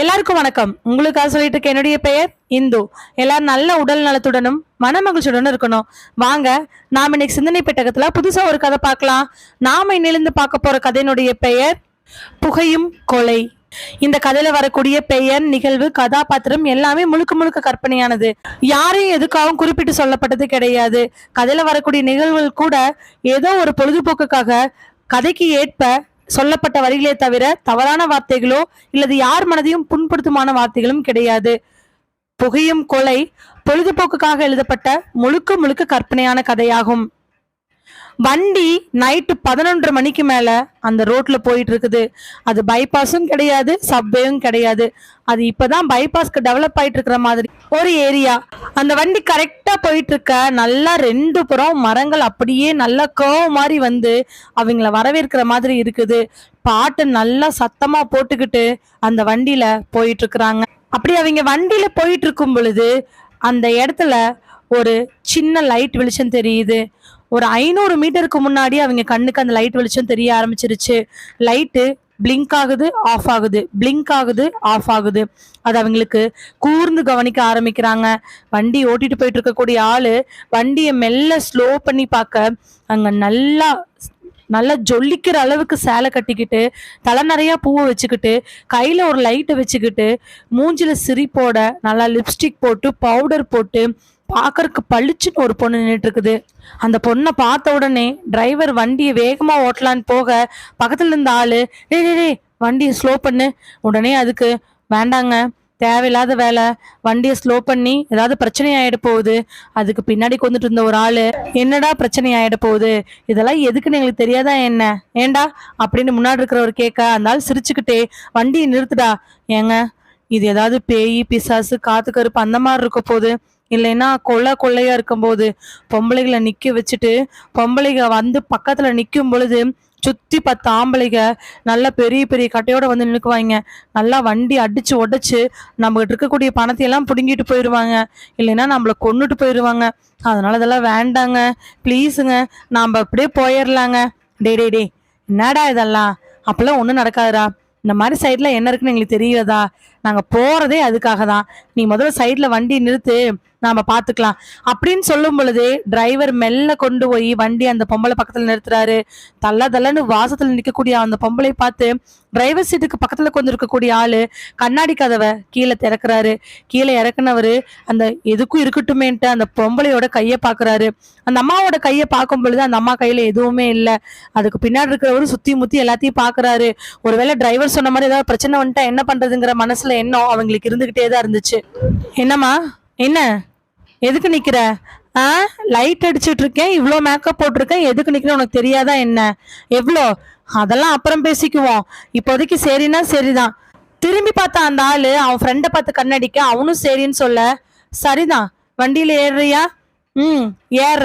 எல்லாருக்கும் வணக்கம். உங்களுக்காக சொல்லிட்டு இருக்க என்னுடைய பெயர் இந்து. எல்லாரும் நல்ல உடல் நலத்துடனும் மன மகிழ்ச்சியுடனும் இருக்கணும். வாங்க நாம் இன்னைக்கு சிந்தனை பெட்டகத்துல புதுசா ஒரு கதை பார்க்கலாம். நாம இன்னிலிருந்து பார்க்க போற கதையினுடைய பெயர் புகையும் கொலை. இந்த கதையில வரக்கூடிய பெயர் நிகழ்வு கதாபாத்திரம் எல்லாமே முழுக்க முழுக்க கற்பனையானது. யாரையும் எதுக்காகவும் குறிப்பிட்டு சொல்லப்பட்டது கிடையாது. கதையில வரக்கூடிய நிகழ்வுகள் கூட ஏதோ ஒரு பொழுதுபோக்குக்காக கதைக்கு ஏற்ப சொல்லப்பட்ட வரிகளே தவிர தவறான வார்த்தைகளோ இல்லது யார் மனதையும் புண்படுத்துமான வார்த்தைகளும் கிடையாது. புகையும் கொலை பொழுதுபோக்குக்காக எழுதப்பட்ட முழுக்க முழுக்க கற்பனையான கதையாகும். வண்டி நைட்டு பதினொன்று மணிக்கு மேலே அந்த ரோட்டில் போயிட்டு இருக்குது அது பைபாஸும் கிடையாது சப்வேயும் கிடையாது. அது இப்பதான் பைபாஸ்க்கு டெவலப் ஆயிட்டு இருக்கிற மாதிரி ஒரு ஏரியா அந்த வண்டி கரெக்டாக போயிட்டு இருக்க நல்லா ரெண்டு புறம் மரங்கள் அப்படியே நல்லா கோவ மாதிரி வந்து அவங்கள வரவேற்கிற மாதிரி இருக்குது. பாட்டு நல்லா சத்தமாக போட்டுக்கிட்டு அந்த வண்டியில் போயிட்டு இருக்கிறாங்க அப்படி அவங்க வண்டியில் போயிட்டு இருக்கும் பொழுது அந்த இடத்துல ஒரு சின்ன லைட் வெளிச்சம் தெரியுது. ஒரு ஐநூறு மீட்டருக்கு முன்னாடி அவங்க கண்ணுக்கு அந்த லைட் வெளிச்சம் தெரிய ஆரம்பிச்சிருச்சு. லைட்டு பிளிங்க் ஆகுது ஆஃப் ஆகுது. பிளிங்க் ஆகுது ஆஃப் ஆகுது. அது அவங்களுக்கு கூர்ந்து கவனிக்க ஆரம்பிக்கிறாங்க. வண்டி ஓட்டிட்டு போயிட்டு இருக்கக்கூடிய ஆளு வண்டியை மெல்ல ஸ்லோ பண்ணி பார்க்க அங்க நல்லா நல்லா ஜொல்லிக்கிற அளவுக்கு சேலை கட்டிக்கிட்டு தலை நிறைய பூவை வச்சுக்கிட்டு கையில ஒரு லைட்டை வச்சுக்கிட்டு மூஞ்சில சிரிப்போட நல்லா லிப்ஸ்டிக் போட்டு பவுடர் போட்டு பார்க்கறக்கு பளிச்சுன்னு ஒரு பொண்ணு நின்றுட்டு இருக்குது அந்த பொண்ணை பார்த்த உடனே டிரைவர் வண்டியை வேகமாக ஓட்டலான்னு போக பக்கத்துல இருந்த ஆளு டே டேய் வண்டியை ஸ்லோ பண்ணு. உடனே அதுக்கு வேண்டாங்க தேவையில்லாத வேலை. வண்டியை ஸ்லோ பண்ணி ஏதாவது பிரச்சனை ஆகிட போகுது. அதுக்கு பின்னாடி கொண்டுட்டு இருந்த ஒரு ஆளு என்னடா பிரச்சனை ஆகிட போகுது? இதெல்லாம் எதுக்குன்னு எங்களுக்கு தெரியாதா என்ன? ஏண்டா? அப்படின்னு முன்னாடி இருக்கிறவர் கேட்க அந்த ஆள் சிரிச்சுக்கிட்டே வண்டியை நிறுத்துடா. ஏங்க இது ஏதாவது பேய் பிசாசு காத்து கருப்பு அந்த மாதிரி இருக்க போகுது. இல்லைன்னா கொள்ளை கொள்ளையா இருக்கும்போது பொம்பளைகளை நிற்க வச்சுட்டு பொம்பளைங்க வந்து பக்கத்தில் நிற்கும் பொழுது சுற்றி பத்து ஆம்பளைங்க நல்ல பெரிய பெரிய கட்டையோடு வந்து நிற்குவாங்க நல்லா வண்டி அடித்து உடச்சி நம்மகிட்ட இருக்கக்கூடிய பணத்தையெல்லாம் பிடுங்கிட்டு போயிடுவாங்க இல்லைன்னா நம்மளை கொண்டுட்டு போயிடுவாங்க அதனால இதெல்லாம் வேண்டாங்க. ப்ளீஸுங்க. நாம் அப்படியே போயிடலாங்க டே டே டே என்னடா இதெல்லாம்? அப்போல்லாம் ஒன்றும் நடக்காதுடா. இந்த மாதிரி சைடில் என்ன இருக்குன்னு எங்களுக்கு தெரியாதா? நாங்கள் போகிறதே அதுக்காக தான் நீ முதல்ல சைடில் வண்டி நிறுத்து நாம பார்த்துக்கலாம் அப்படின்னு சொல்லும் பொழுது டிரைவர் மெல்ல கொண்டு போய் வண்டி அந்த பொம்பளை பக்கத்தில் நிறுத்துறாரு. தள்ள தள்ளன்னு வாசத்தில் நிற்கக்கூடிய அந்த பொம்பளை பார்த்து டிரைவர் சீட்டுக்கு பக்கத்தில் கொண்டு இருக்கக்கூடிய ஆளு கண்ணாடி கதவை கீழே திறக்கிறாரு. கீழே இறக்குனவரு அந்த எதுக்கும் இருக்கட்டுமேன்ட்டு அந்த பொம்பளையோட கையை பார்க்குறாரு அந்த அம்மாவோட கையை பார்க்கும் பொழுது அந்த அம்மா கையில எதுவுமே இல்லை. அதுக்கு பின்னாடி இருக்கிறவரு சுத்தி முத்தி எல்லாத்தையும் பார்க்கறாரு ஒருவேளை டிரைவர் சொன்ன மாதிரி ஏதாவது பிரச்சனை வந்துட்டா என்ன பண்றதுங்கிற மனசுல எண்ணம் அவங்களுக்கு இருந்துகிட்டே தான் இருந்துச்சு. என்னம்மா? என்ன? எதுக்கு நிக்கிற? ஆ? லைட் அடிச்சுட்டு இருக்கேன் இவ்வளோ மேக்கப் போட்டிருக்கேன் எதுக்கு நிக்கிறேன் உனக்கு தெரியாதா என்ன? எவ்வளோ அதெல்லாம் அப்புறம் பேசிக்குவோம். இப்போதைக்கு சரின்னா சரிதான். திரும்பி பார்த்தா அந்த ஆள் அவன் ஃப்ரெண்டை பார்த்து கண்ணடிக்க அவனும் சரின்னு சொல்ல சரிதான். வண்டியில் ஏறுறியா? ம் ஏற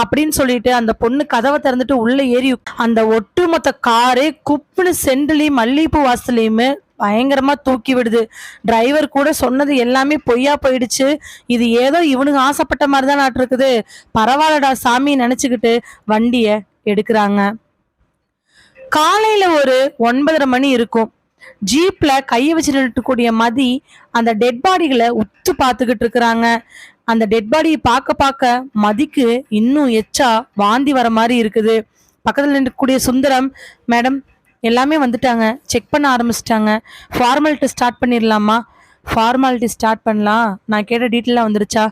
அப்படின்னு சொல்லிட்டு அந்த பொண்ணு கதவை திறந்துட்டு உள்ள ஏறி அந்த ஒட்டுமொத்த காரே குப்புன்னு செண்டுலையும் மல்லிகைப்பூ வாசலையுமே பயங்கரமா தூக்கி விடுது. டிரைவர் கூட சொன்னது எல்லாமே பொய்யா போயிடுச்சு. இது ஏதோ இவனுக்கு ஆசைப்பட்ட மாதிரி தான் நாட்டிருக்குது. பரவாயில்லடா சாமி நினைச்சுக்கிட்டு வண்டிய எடுக்கிறாங்க. காலையில ஒரு ஒன்பதரை மணி இருக்கும். ஜீப்ல கையை வச்சு இருக்கக்கூடிய மதி அந்த டெட் பாடிகளை உத்து பார்த்துக்கிட்டு இருக்கிறாங்க. அந்த டெட் பாடியை பார்க்க பார்க்க மதிக்கு இன்னும் எச்சா வாந்தி வர மாதிரி இருக்குது. பக்கத்தில் இருக்கக்கூடிய சுந்தரம் மேடம் எல்லாமே வந்துட்டாங்க. செக் பண்ண ஆரம்பிச்சிட்டாங்க. ஃபார்மாலிட்டி ஸ்டார்ட் பண்ணிடலாமா? ஃபார்மாலிட்டி ஸ்டார்ட் பண்ணலாம். நான் கேட்ட டீட்டெயிலாக வந்துருச்சா?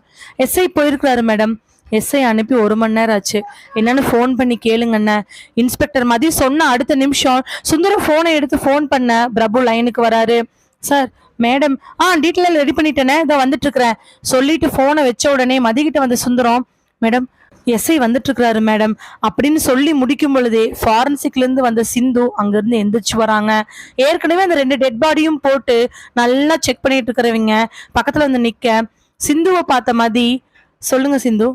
எஸ்ஐ போயிருக்கிறாரு மேடம் எஸ்ஐ அனுப்பி ஒரு மணி நேரம் ஆச்சு. என்னன்னு ஃபோன் பண்ணி கேளுங்கண்ணே இன்ஸ்பெக்டர் மதியம் சொன்ன அடுத்த நிமிஷம் சுந்தரம் ஃபோனை எடுத்து ஃபோன் பண்ண பிரபு லைனுக்கு வராரு. சார் மேடம் ஆ டீட்டெயில் ரெடி பண்ணிட்டேனே. இதோ வந்துட்டு இருக்கிறேன் சொல்லிட்டு ஃபோனை வச்ச உடனே மதிக்கிட்ட வந்து சுந்தரம் மேடம் எஸ்ஐ வந்துட்டு இருக்கிறாரு மேடம் அப்படின்னு சொல்லி முடிக்கும் பொழுதே ஃபாரன்சிக்ல இருந்து வந்த சிந்து அங்கிருந்து எந்திரிச்சு வராங்க. ஏற்கனவே அந்த ரெண்டு டெட் பாடியும் போட்டு நல்லா செக் பண்ணிட்டு இருக்கிறவங்க. பக்கத்துல வந்து நிக்க. சிந்துவை பார்த்த மாதிரி சொல்லுங்க சிந்து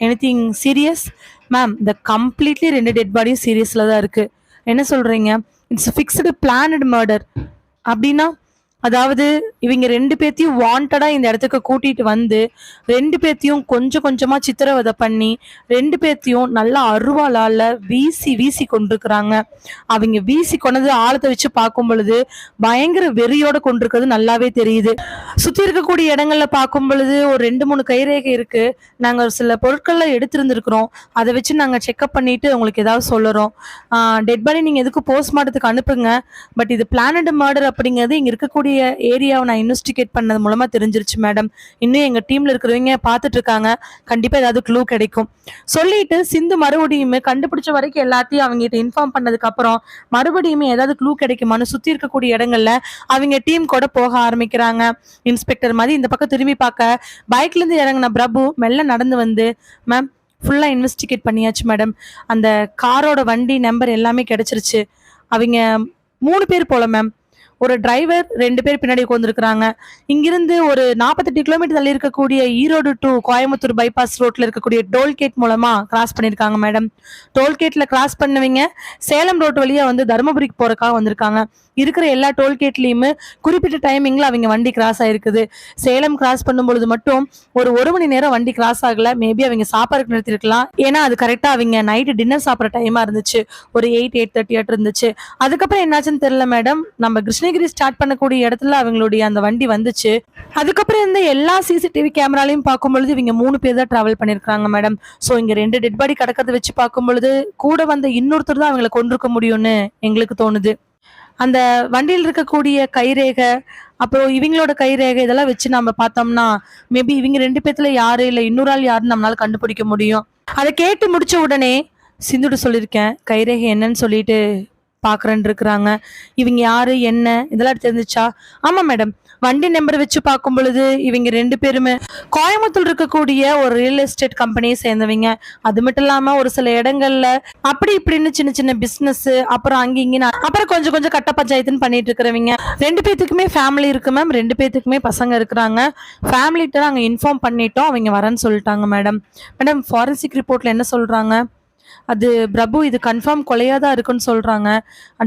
எனிதிங் சீரியஸ் மேம் இந்த கம்ப்ளீட்லி ரெண்டு டெட் பாடியும் சீரியஸில் தான் இருக்கு. என்ன சொல்றீங்க? இட்ஸ் ஃபிக்ஸ்டு பிளானட் மர்டர் அப்படின்னா அதாவது இவங்க ரெண்டு பேர்த்தையும் வாண்டடா இந்த இடத்துக்கு கூட்டிட்டு வந்து ரெண்டு பேர்த்தையும் கொஞ்சம் கொஞ்சமா சித்திரவதை பண்ணி ரெண்டு பேர்த்தையும் நல்லா அருவாளால வீசி வீசி கொண்டிருக்கிறாங்க. அவங்க வீசி கொண்டது ஆழத்தை வச்சு பார்க்கும் பொழுது பயங்கர வெறியோட கொண்டிருக்கிறது நல்லாவே தெரியுது. சுத்தி இருக்கக்கூடிய இடங்கள்ல பார்க்கும் பொழுது ஒரு ரெண்டு மூணு கைரேகை இருக்கு. நாங்க ஒரு சில பொருட்கள்லாம் எடுத்திருந்திருக்கிறோம். அதை வச்சு நாங்க செக்அப் பண்ணிட்டு உங்களுக்கு ஏதாவது சொல்லுறோம். டெட் பாடி நீங்க எதுக்கு போஸ்ட்மார்ட்டத்துக்கு அனுப்புங்க. பட் இது பிளானட் மர்டர் அப்படிங்கிறது இங்க இருக்கக்கூடிய ஏரியாவை நான் இன்வெஸ்டிகேட் பண்ணது மூலமாக தெரிஞ்சிருச்சு மேடம் இன்னும் எங்கள் டீமில் இருக்கிறவங்க பார்த்துட்டு இருக்காங்க. கண்டிப்பாக ஏதாவது க்ளூ கிடைக்கும். சொல்லிட்டு சிந்து மறுபடியும் கண்டுபிடிச்ச வரைக்கும் எல்லாத்தையும் அவங்க கிட்ட இன்ஃபார்ம் பண்ணதுக்கப்புறம் மறுபடியுமே ஏதாவது க்ளூ கிடைக்குமான்னு சுற்றி இருக்கக்கூடிய இடங்களில் அவங்க டீம் கூட போக ஆரம்பிக்கிறாங்க. இன்ஸ்பெக்டர் மாதிரி இந்த பக்கம் திரும்பி பார்க்க பைக்லேருந்து இறங்கின பிரபு மெல்ல நடந்து வந்து மேம் ஃபுல்லாக இன்வெஸ்டிகேட் பண்ணியாச்சு மேடம் அந்த காரோட வண்டி நம்பர் எல்லாமே கிடைச்சிருச்சு. அவங்க மூணு பேர் போல மேம் ஒரு டிரைவர் ரெண்டு பேர் பின்னாடி உட்காந்துருக்குறாங்க இங்கிருந்து ஒரு நாற்பத்தெட்டு கிலோமீட்டர் தள்ளி இருக்கக்கூடிய ஈரோடு டு கோயம்புத்தூர் பைபாஸ் ரோட்ல இருக்கக்கூடிய டோல்கேட் மூலமா கிராஸ் பண்ணியிருக்காங்க மேடம் டோல்கேட்ல கிராஸ் பண்ணுவீங்க. சேலம் ரோட் வழியா வந்து தருமபுரிக்கு போகிறக்காக வந்திருக்காங்க. இருக்கிற எல்லா டோல்கேட்லேயுமே குறிப்பிட்ட டைமிங்கில் அவங்க வண்டி கிராஸ் ஆயிருக்குது. சேலம் கிராஸ் பண்ணும்பொழுது மட்டும் ஒரு ஒரு மணி நேரம் வண்டி கிராஸ் ஆகல. மேபி அவங்க சாப்பாடுக்கு நிறுத்திருக்கலாம். ஏன்னா அது கரெக்டாக அவங்க நைட்டு டின்னர் சாப்பிட்ற டைமாக இருந்துச்சு. ஒரு எயிட் எயிட் தேர்ட்டி ஆட்டு இருந்துச்சு. அதுக்கப்புறம் என்னாச்சுன்னு தெரியல மேடம் நம்ம கிருஷ்ணகிரி ஸ்டார்ட் பண்ணக்கூடிய இடத்துல அவங்களுடைய அந்த வண்டி வந்துச்சு. அதுக்கப்புறம் இருந்த எல்லா சிசிடிவி கேமராலையும் பார்க்கும் பொழுது இவங்க மூணு பேர் தான் டிராவல் பண்ணியிருக்காங்க மேடம் ஸோ இங்கே ரெண்டு டெட் பாடி கிடக்கிறத வச்சு பார்க்கும்பொழுது கூட வந்த இன்னொருத்தர் தான் அவங்கள கொண்டிருக்க முடியும்னு எங்களுக்கு தோணுது. அந்த வண்டியில் இருக்கக்கூடிய கைரேகை அப்புறம் இவங்களோட கைரேகை இதெல்லாம் வச்சு நம்ம பார்த்தோம்னா மேபி இவங்க ரெண்டு பேர்த்துல யாரு இல்லை இன்னொரு ஆள் யாருன்னு நம்மளால கண்டுபிடிக்க முடியும். அதை கேட்டு முடிச்ச உடனே சிந்துட்டு சொல்லியிருக்கேன் கைரேகை என்னன்னு சொல்லிட்டு பார்க்குறேன்னு இருக்கிறாங்க. இவங்க யாரு என்ன இதெல்லாம் தெரிஞ்சிச்சா? ஆமாம் மேடம் வண்டி நம்பர் வச்சு பார்க்கும் பொழுது இவங்க ரெண்டு பேருமே கோயம்புத்தூர் இருக்கக்கூடிய ஒரு ரியல் எஸ்டேட் கம்பெனியை சேர்ந்தவங்க. அது மட்டும் இல்லாமல் ஒரு சில இடங்கள்ல அப்படி இப்படின்னு சின்ன சின்ன பிஸ்னஸ்ஸு அப்புறம் அங்கே இங்கே நான் அப்புறம் கொஞ்சம் கொஞ்சம் கட்ட பஞ்சாயத்துன்னு பண்ணிட்டு இருக்கிறவங்க. ரெண்டு பேத்துக்குமே ஃபேமிலி இருக்கு மேம் ரெண்டு பேத்துக்குமே பசங்க இருக்கிறாங்க. ஃபேமிலிட்ட நாங்கள் இன்ஃபார்ம் பண்ணிட்டோம் அவங்க வரேன்னு சொல்லிட்டாங்க மேடம் மேடம் ஃபாரன்சிக் ரிப்போர்ட்ல என்ன சொல்றாங்க? அது பிரபு இது கன்ஃபார்ம் கொலையாக தான் இருக்குன்னு சொல்கிறாங்க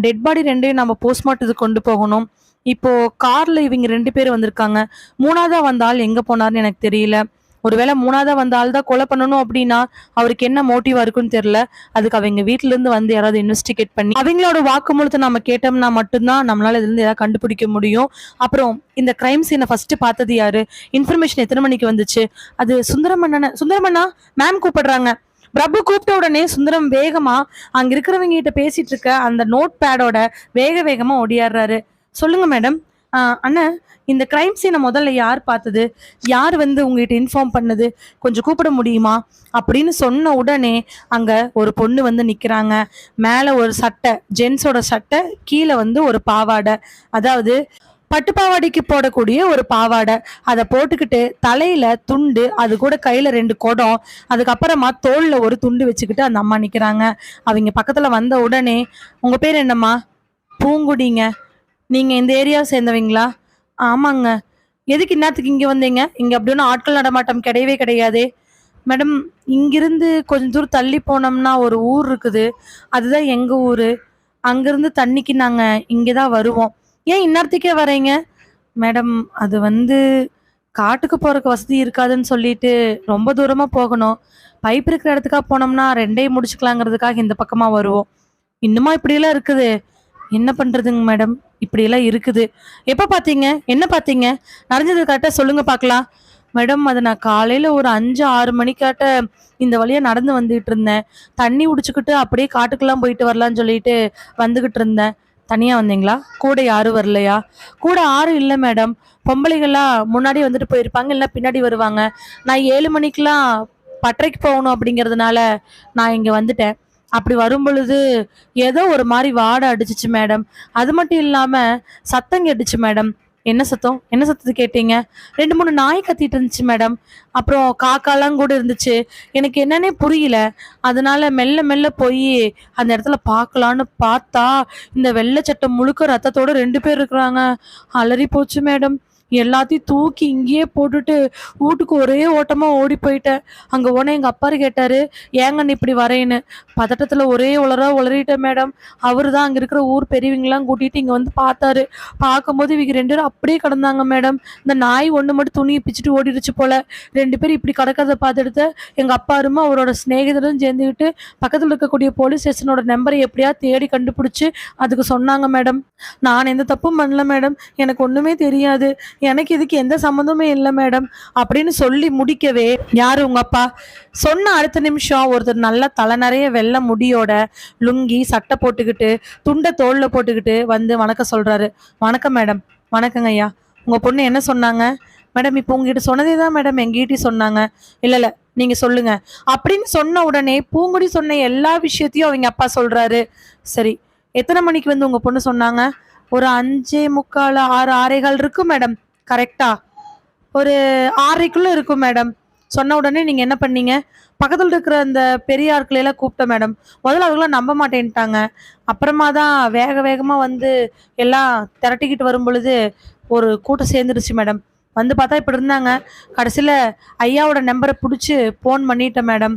டெட் பாடி ரெண்டையும் நம்ம போஸ்ட்மார்ட்டத்துக்கு கொண்டு போகணும். இப்போ கார்ல இவங்க ரெண்டு பேர் வந்திருக்காங்க. மூணாவதா வந்த ஆள் எங்க போனார்னு எனக்கு தெரியல. ஒருவேளை மூணாவதா வந்த ஆள் தான் கொலை பண்ணணும் அப்படின்னா அவருக்கு என்ன மோட்டிவா இருக்குன்னு தெரியல. அதுக்கு அவங்க வீட்டிலேருந்து இருந்து வந்து யாராவது இன்வெஸ்டிகேட் பண்ணி அவங்களோட வாக்குமூலத்தை நம்ம கேட்டோம்னா மட்டும்தான் நம்மளால இதுல இருந்து ஏதாவது கண்டுபிடிக்க முடியும். அப்புறம் இந்த கிரைம் சீனை ஃபர்ஸ்ட் பார்த்தது யாரு? இன்ஃபர்மேஷன் எத்தனை மணிக்கு வந்துச்சு? அது சுந்தரமண்ணன சுந்தரமண்ணா? மேம் கூப்பிடுறாங்க. பிரபு கூப்பிட்ட உடனே சுந்தரம் வேகமா அங்க இருக்கிறவங்க கிட்ட பேசிட்டு இருக்க அந்த நோட் பேடோட வேக வேகமா ஓடியாடுறாரு சொல்லுங்க மேடம். அண்ணன் இந்த கிரைம் சீனை முதல்ல யார் பார்த்தது? யார் வந்து உங்ககிட்ட இன்ஃபார்ம் பண்ணது? கொஞ்சம் கூப்பிட முடியுமா? அப்படின்னு சொன்ன உடனே அங்க ஒரு பொண்ணு வந்து நிக்கிறாங்க. மேல ஒரு சட்டை ஜென்ஸோட சட்டை கீழே வந்து ஒரு பாவாடை. அதாவது பட்டுப்பாவாடைக்கு போடக்கூடிய ஒரு பாவாடை. அதை போட்டுக்கிட்டு தலையில துண்டு அது கூட கையில ரெண்டு குடம் அதுக்கப்புறமா தோல்ல ஒரு துண்டு வச்சுக்கிட்டு அந்த அம்மா நிக்கிறாங்க. அவங்க பக்கத்துல வந்த உடனே உங்க பேர் என்னம்மா? பூங்குடிங்க. நீங்க இந்த ஏரியாவை சேர்ந்தவங்களா? ஆமாங்க. எதுக்கு இன்னத்துக்கு இங்க வந்தீங்க? இங்க அப்படி ஒன்றும் ஆட்கள் நடமாட்டம் கிடையவே கிடையாதே. மேடம் இங்கிருந்து கொஞ்சம் தூரம் தள்ளி போனோம்னா ஒரு ஊர் இருக்குது. அதுதான் எங்க ஊரு. அங்கிருந்து தண்ணிக்கு நாங்க இங்கே தான் வருவோம். ஏன் இந்நேரத்துக்கே வரீங்க மேடம் அது வந்து காட்டுக்கு போறதுக்கு வசதி இருக்காதுன்னு சொல்லிட்டு ரொம்ப தூரமா போகணும். பைப் இருக்கிற இடத்துக்கா போனோம்னா ரெண்டையும் முடிச்சுக்கலாங்கிறதுக்காக இந்த பக்கமா வருவோம். இன்னுமா இப்படியெல்லாம் இருக்குது. என்ன பண்றதுங்க மேடம்? இப்படியெல்லாம் இருக்குது. எப்போ பார்த்தீங்க என்ன பார்த்தீங்க நடந்தது கரெக்டாக சொல்லுங்க பார்க்கலாம் மேடம் அது நான் காலையில ஒரு அஞ்சு ஆறு மணிக்காட்ட இந்த வழியா நடந்து வந்துகிட்டு இருந்தேன். தண்ணி உடிச்சுக்கிட்டு அப்படியே காட்டுக்கெல்லாம் போயிட்டு வரலாம்னு சொல்லிட்டு வந்துகிட்டு இருந்தேன். தனியாக வந்தீங்களா? கூட யாரும் வரலையா? கூட யாரும் இல்லை மேடம் பொம்பளைகள்லாம் முன்னாடி வந்துட்டு போயிருப்பாங்க இல்லை பின்னாடி வருவாங்க. நான் ஏழு மணிக்கெலாம் பட்டறைக்கு போகணும் அப்படிங்கிறதுனால நான் இங்கே வந்துட்டேன். அப்படி வரும் பொழுது ஏதோ ஒரு மாதிரி வாடை அடிச்சிச்சு மேடம் அது மட்டும் இல்லாமல் சத்தம் கேட்டுச்சு மேடம் என்ன சத்தம்? என்ன சத்தத்தை கேட்டீங்க? ரெண்டு மூணு நாய் கத்திட்டு இருந்துச்சு மேடம் அப்புறம் காக்காலாம் கூட இருந்துச்சு. எனக்கு என்னன்னே புரியல. அதனால மெல்ல மெல்ல போய் அந்த இடத்துல பார்க்கலான்னு பார்த்தா இந்த வெள்ளை சட்டம் முழுக்க ரத்தத்தோட ரெண்டு பேர் இருக்கிறாங்க. அலறி போச்சு மேடம் எல்லாத்தையும் தூக்கி இங்கேயே போட்டுட்டு வீட்டுக்கு ஒரே ஓட்டமா ஓடி போயிட்டேன். அங்க போன எங்க அப்பாரு கேட்டாரு ஏங்கன்னு இப்படி வரேன்னு பதட்டத்துல ஒரே உளராக உளறிட்டேன் மேடம். அவரு தான் அங்க இருக்கிற ஊர் பெரியவங்களாம் கூட்டிட்டு இங்க வந்து பார்த்தாரு. பார்க்கும்போது இவங்க ரெண்டு பேரும் அப்படியே கிடந்தாங்க மேடம். இந்த நாய் ஒண்ணு மட்டும் துணியை பிச்சுட்டு ஓடிடுச்சு போல. ரெண்டு பேரும் இப்படி கிடக்கிறத பார்த்துட்டு எங்க அப்பாருமா அவரோட சிநேகிதரும் சேர்ந்துக்கிட்டு பக்கத்துல இருக்கக்கூடிய போலீஸ் ஸ்டேஷனோட நம்பரை எப்படியா தேடி கண்டுபிடிச்சு அதுக்கு சொன்னாங்க மேடம். நான் எந்த தப்பும் பண்ணல மேடம். எனக்கு ஒண்ணுமே தெரியாது. எனக்கு இதுக்கு எந்த சம்மந்தமே இல்லை மேடம் அப்படின்னு சொல்லி முடிக்கவே யாரு உங்க அப்பா? சொன்ன அடுத்த நிமிஷம் ஒருத்தர் நல்ல தலை நிறைய வெள்ளை முடியோட லுங்கி சட்டை போட்டுக்கிட்டு துண்டை தோளில் போட்டுக்கிட்டு வந்து வணக்கம் சொல்றாரு. வணக்கம் மேடம் வணக்கங்க ஐயா. உங்க பொண்ணு என்ன சொன்னாங்க? மேடம் இப்போ உங்ககிட்ட சொன்னதே தான் மேடம் எங்ககிட்டயும் சொன்னாங்க. இல்ல இல்ல. நீங்க சொல்லுங்க. அப்படின்னு சொன்ன உடனே பூங்குடி சொன்ன எல்லா விஷயத்தையும் அவங்க அப்பா சொல்றாரு. சரி எத்தனை மணிக்கு வந்து உங்க பொண்ணு சொன்னாங்க? ஒரு அஞ்சே முக்கால் ஆறு ஆறேகால் இருக்கும் மேடம் கரெக்டா ஒரு ஆறரைக்குள்ள இருக்கும் மேடம் சொன்ன உடனே நீங்க என்ன பண்ணீங்க? பக்கத்தில் இருக்கிற அந்த பெரிய எல்லாம் கூப்பிட்டேன் மேடம் முதல்ல அவங்களாம் நம்ப மாட்டேன்ட்டாங்க. அப்புறமா தான் வேக வேகமாக வந்து எல்லாம் திரட்டிக்கிட்டு வரும் பொழுது ஒரு கூட்டம் சேர்ந்துருச்சு மேடம் வந்து பார்த்தா இப்படி இருந்தாங்க. கடைசியில் ஐயாவோட நம்பரை பிடிச்சி ஃபோன் பண்ணிட்டேன் மேடம்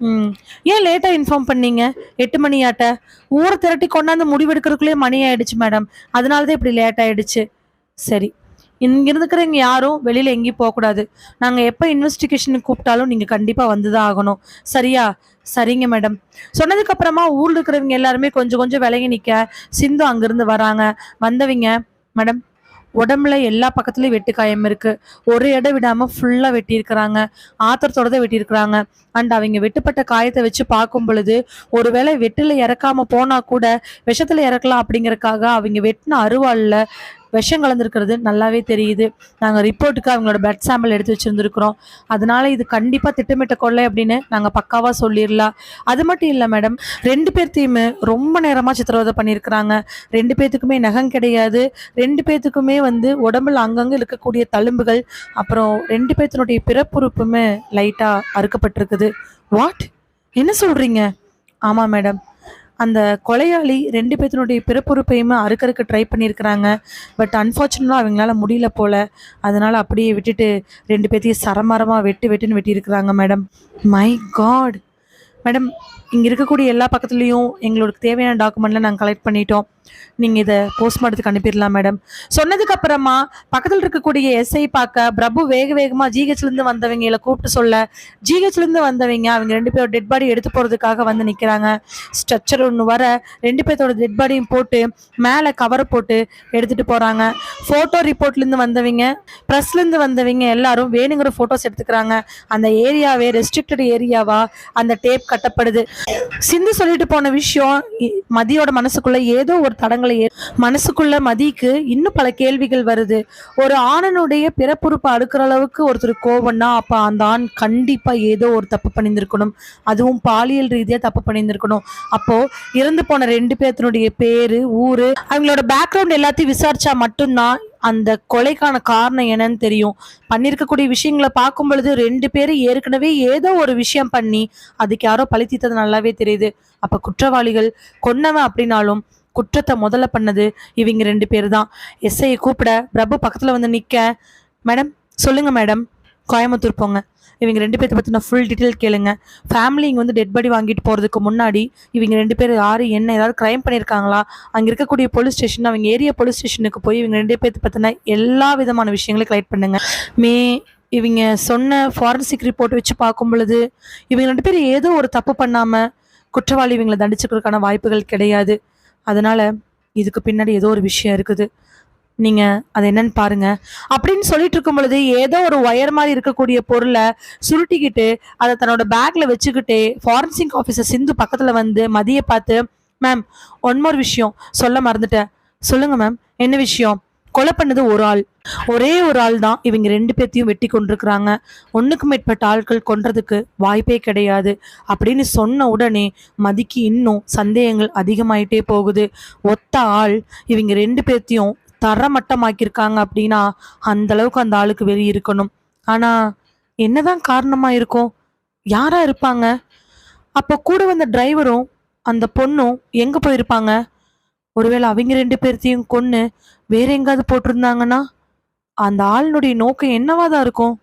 ம். ஏன் லேட்டாக இன்ஃபார்ம் பண்ணீங்க? எட்டு மணி ஆட்ட ஊரை திரட்டி கொண்டாந்து முடிவெடுக்கிறதுக்குள்ளேயே மணி ஆயிடுச்சு மேடம் அதனால தான் இப்படி லேட் ஆயிடுச்சு. சரி. இங்க இருக்கிறவங்க யாரும் வெளியில எங்கேயும் போகக்கூடாது நாங்க எப்போ இன்வெஸ்டிகேஷனுக்கு கூப்பிட்டாலும் நீங்க கண்டிப்பா வந்துதான் ஆகணும். சரியா? சரிங்க மேடம் சொன்னதுக்கு அப்புறமா ஊர்ல இருக்கிறவங்க எல்லாருமே கொஞ்சம் கொஞ்சம் விலகி நிக்க சிந்து அங்கிருந்து வராங்க. வந்தவங்க மேடம் உடம்புல எல்லா பக்கத்துலயும் வெட்டுக்காயம் இருக்கு. ஒரு இடம் விடாம ஃபுல்லா வெட்டி இருக்கிறாங்க ஆத்திரத்தோட தான் வெட்டியிருக்கிறாங்க. அண்ட் அவங்க வெட்டுப்பட்ட காயத்தை வச்சு பார்க்கும் பொழுது ஒருவேளை வெட்டில இறக்காம போனா கூட விஷத்துல இறக்கலாம் அப்படிங்கறக்காக அவங்க வெட்டின அருவாள்ல விஷம் கலந்துருக்கிறது நல்லாவே தெரியுது. நாங்கள் ரிப்போர்ட்டுக்கு அவங்களோட பிளட் சாம்பிள் எடுத்து வச்சுருந்துருக்குறோம். அதனால இது கண்டிப்பாக திட்டமிட்ட கொள்ளை அப்படின்னு நாங்கள் பக்காவாக சொல்லிடலாம் அது மட்டும் இல்லை மேடம் ரெண்டு பேர்த்தையுமே ரொம்ப நேரமாக சித்திரவதை பண்ணியிருக்கிறாங்க ரெண்டு பேர்த்துக்குமே நகம் கிடையாது. ரெண்டு பேர்த்துக்குமே வந்து உடம்புல அங்கங்கே இருக்கக்கூடிய தழும்புகள் அப்புறம் ரெண்டு பேர்த்தினுடைய பிறப்புறுப்புமே லைட்டாக அறுக்கப்பட்டிருக்குது. வாட் என்ன சொல்கிறீங்க ஆமாம் மேடம் அந்த கொலையாளி ரெண்டு பேத்தினுடைய பிறப்புறுப்பையுமே அறுக்கறக்கு ட்ரை பண்ணியிருக்கிறாங்க. பட் அன்ஃபார்ச்சுனேட்டாக அவங்களால முடியல போல. அதனால அப்படியே விட்டுட்டு ரெண்டு பேர்த்தையும் சரமரமாக வெட்டு வெட்டுன்னு வெட்டியிருக்கிறாங்க மேடம் மை காட் மேடம் இங்கே இருக்கக்கூடிய எல்லா பக்கத்துலேயும் எங்களுக்கு தேவையான டாக்குமெண்ட்லாம் நாங்கள் கலெக்ட் பண்ணிட்டோம். நீங்கள் இதை போஸ்ட்மார்ட்டத்துக்கு அனுப்பிடலாம் மேடம் சொன்னதுக்கு அப்புறமா பக்கத்தில் இருக்கக்கூடிய எஸ்ஐ பார்க்க பிரபு வேக வேகமாக ஜிஹெச்லேருந்து வந்தவங்களை கூப்பிட்டு சொல்ல. ஜிஹெச்லேருந்து வந்தவங்க அவங்க ரெண்டு பேரும் டெட் பாடி எடுத்து போகிறதுக்காக வந்து நிற்கிறாங்க ஸ்ட்ரக்சர் ஒன்று வர ரெண்டு பேர்த்தோட டெட் பாடியும் போட்டு மேலே கவர் போட்டு எடுத்துகிட்டு போகிறாங்க ஃபோட்டோ ரிப்போர்ட்லேருந்து வந்தவங்க ப்ரெஸ்லேருந்து வந்தவங்க எல்லாரும் வேணுங்கிற ஃபோட்டோஸ் எடுத்துக்கிறாங்க. அந்த ஏரியாவே ரெஸ்ட்ரிக்டட் ஏரியாவா அந்த டேப் கட்டப்படுது. சிந்து சொல்லிட்டு போன விஷயம் மதியோட மனசுக்குள்ள ஏதோ ஒரு தடங்களை மனசுக்குள்ள மதிக்கு இன்னும் பல கேள்விகள் வருது. ஒரு ஆணனுடைய பிறப்புறுப்பு அடுக்கிற அளவுக்கு ஒருத்தர் கோவம்னா அப்ப அந்த ஆண் கண்டிப்பா ஏதோ ஒரு தப்பு பண்ணியிருந்திருக்கணும். அதுவும் பாலியல் ரீதியா தப்பு பண்ணியிருந்திருக்கணும். அப்போ இறந்து போன ரெண்டு பேர்த்தினுடைய பேரு ஊரு அவங்களோட பேக்ரவுண்ட் எல்லாத்தையும் விசாரிச்சா மட்டும்தான் அந்த கொலைக்கான காரணம் என்னன்னு தெரியும். பண்ணியிருக்கக்கூடிய விஷயங்களை பார்க்கும் பொழுது ரெண்டு பேரும் ஏற்கனவே ஏதோ ஒரு விஷயம் பண்ணி அதுக்கு யாரோ பழி தீர்த்தது நல்லாவே தெரியுது. அப்ப குற்றவாளிகள் கொன்னவன் அப்படின்னாலும் குற்றத்தை முதல்ல பண்ணது இவங்க ரெண்டு பேர் தான் எஸ்ஐயை கூப்பிட பிரபு பக்கத்தில் வந்து நிற்க மேடம் சொல்லுங்கள் மேடம். கோயம்புத்தூர் போங்க. இவங்க ரெண்டு பேர்த்த பற்றின ஃபுல் டீட்டெயில் கேளுங்க. ஃபேமிலி இங்கே வந்து டெட் பாடி வாங்கிட்டு போகிறதுக்கு முன்னாடி இவங்க ரெண்டு பேர் யாரு என்ன ஏதாவது க்ரைம் பண்ணியிருக்காங்களா அங்கே இருக்கக்கூடிய போலீஸ் ஸ்டேஷன் அவங்க ஏரியா போலீஸ் ஸ்டேஷனுக்கு போய் இவங்க ரெண்டு பேர்த்த பற்றின எல்லா விதமான விஷயங்களையும் கலெக்ட் பண்ணுங்க. மே இவங்க சொன்ன ஃபாரன்சிக் ரிப்போர்ட் வச்சு பார்க்கும் பொழுது இவங்க ரெண்டு பேரும் ஏதோ ஒரு தப்பு பண்ணாமல் குற்றவாளி இவங்களை தண்டிச்சுக்கிறதுக்கான வாய்ப்புகள் கிடையாது. அதனால் இதுக்கு பின்னாடி ஏதோ ஒரு விஷயம் இருக்குது. நீங்க அது என்னன்னு பாருங்க. அப்படின்னு சொல்லிட்டு இருக்கும் பொழுது ஏதோ ஒரு ஒயர் மாதிரி இருக்கக்கூடிய பொருளை சுருட்டிக்கிட்டு அதை தன்னோட பேக்ல வச்சுக்கிட்டே ஃபாரன்சிக் ஆஃபீஸர் சிந்து பக்கத்துல வந்து மதிய பார்த்து மேம் ஒன்மோர் விஷயம். சொல்ல மறந்துட்டேன். சொல்லுங்க மேம் என்ன விஷயம்? கொலை பண்ணது ஒரு ஆள். ஒரே ஒரு ஆள் தான் இவங்க ரெண்டு பேர்த்தையும் வெட்டி கொண்டிருக்கிறாங்க ஒன்றுக்கு மேற்பட்ட ஆட்கள் கொன்றதுக்கு வாய்ப்பே கிடையாது. அப்படின்னு சொன்ன உடனே மதிக்கு இன்னும் சந்தேகங்கள் அதிகமாயிட்டே போகுது. ஒத்த ஆள் இவங்க ரெண்டு பேர்த்தையும் தரமட்டமாக்கியிருக்காங்க அப்படின்னா அந்த அளவுக்கு அந்த ஆளுக்கு வெறி இருக்கணும். ஆனா என்னதான் காரணமா இருக்கும்? யாரா இருப்பாங்க? அப்போ கூட வந்த டிரைவரும் அந்த பொண்ணும் எங்க போயிருப்பாங்க? ஒருவேளை அவங்க ரெண்டு பேர்த்தையும் கொன்று வேற எங்காவது போட்டிருந்தாங்கன்னா அந்த ஆளினுடைய நோக்கம் என்னவா தான் இருக்கும்?